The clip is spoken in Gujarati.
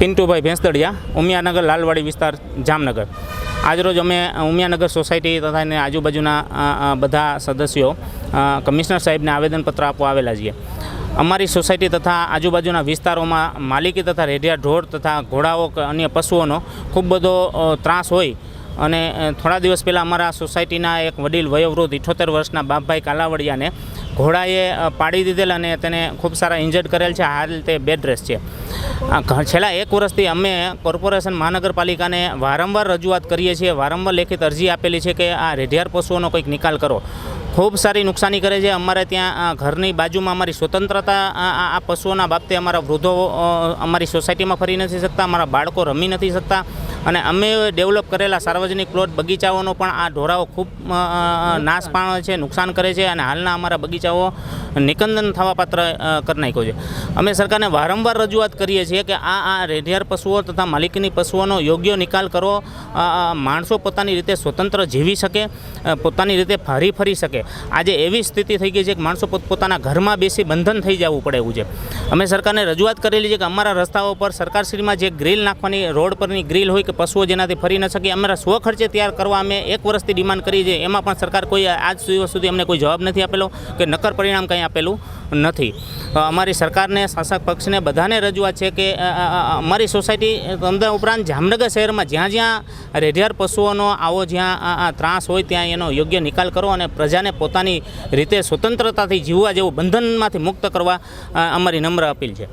પિન્ટુભાઈ ભેંસદડિયા, ઉમિયાનગર, લાલવાડી વિસ્તાર, જામનગર. આજરોજ અમે ઉમિયાનગર સોસાયટી તથા એની આજુબાજુના બધા સદસ્યો કમિશનર સાહેબને આવેદનપત્ર આપવા આવેલા છીએ. અમારી સોસાયટી તથા આજુબાજુના વિસ્તારોમાં માલિકી તથા રેઢિયા ઢોર તથા ઘોડાઓ કે અન્ય પશુઓનો ખૂબ બધો ત્રાસ હોય અને થોડા દિવસ પહેલાં અમારા સોસાયટીના એક વડીલ વયોવૃદ્ધ ઇઠોતેર વર્ષના બાપભાઈ કાલાવડિયાને ઘોડાએ પાડી દીધેલ અને તેને ખૂબ સારા ઇન્જર્ડ કરેલ છે. હાલ તે બેડ રેસ્ટ છે. છેલ્લા એક વર્ષથી અમે કોર્પોરેશન મહાનગરપાલિકાને વારંવાર રજૂઆત કરીએ છીએ, વારંવાર લેખિત અરજી આપેલી છે કે આ રેઢિયાર પશુઓનો કંઈક નિકાલ કરો. ખૂબ સારી નુકસાની કરે છે. અમારે ત્યાં ઘરની બાજુમાં અમારી સ્વતંત્રતા આ પશુઓના બાબતે અમારા વૃદ્ધો અમારી સોસાયટીમાં ફરી નથી શકતા, અમારા બાળકો રમી નથી શકતા. અને અમે ડેવલપ કરેલા સાર્વજનિક પ્લોટ બગીચાઓનો પણ આ ઢોરાઓ ખૂબ નાશ પામે છે, નુકસાન કરે છે અને હાલના અમારા બગીચાઓ નિકંદન થવા પાત્ર કરી નાખ્યો છે. અમે સરકારને વારંવાર રજૂઆત કરીએ છીએ કે આ આ રેઢિયાર પશુઓ તથા માલિકીની પશુઓનો યોગ્ય નિકાલ કરો માણસો પોતાની રીતે સ્વતંત્ર જીવી શકે પોતાની રીતે ફરી ફરી શકે. આજે એવી સ્થિતિ થઈ ગઈ છે કે માણસો પોતપોતાના ઘરમાં બેસી બંધન થઈ જવું પડે એવું છે. અમે સરકારને રજૂઆત કરેલી છે કે અમારા રસ્તાઓ પર સરકારશ્રીમાં જે ગ્રીલ નાખવાની, રોડ પરની ગ્રીલ હોય કે પશુઓ જેનાથી ફરી ન શકે, અમારા સ્વ ખર્ચે તૈયાર કરવા અમે એક વર્ષથી ડિમાન્ડ કરી છે. એમાં પણ સરકાર કોઈ આજ દિવસ સુધી અમને કોઈ જવાબ નથી આપેલો કે નક્કર પરિણામ કંઈ આપેલું નથી. અમારી સરકારને, શાસક પક્ષને બધાને રજૂઆત છે કે અમારી સોસાયટી અમદાવાદ ઉપરાંત જામનગર શહેરમાં જ્યાં જ્યાં રેઢિયાર પશુઓનો આવો જ્યાં ત્રાસ હોય ત્યાં એનો યોગ્ય નિકાલ કરો અને પ્રજાને પોતાની રીતે સ્વતંત્રતાથી જીવવા જેવું બંધનમાંથી મુક્ત કરવા અમારી નમ્ર અપીલ છે.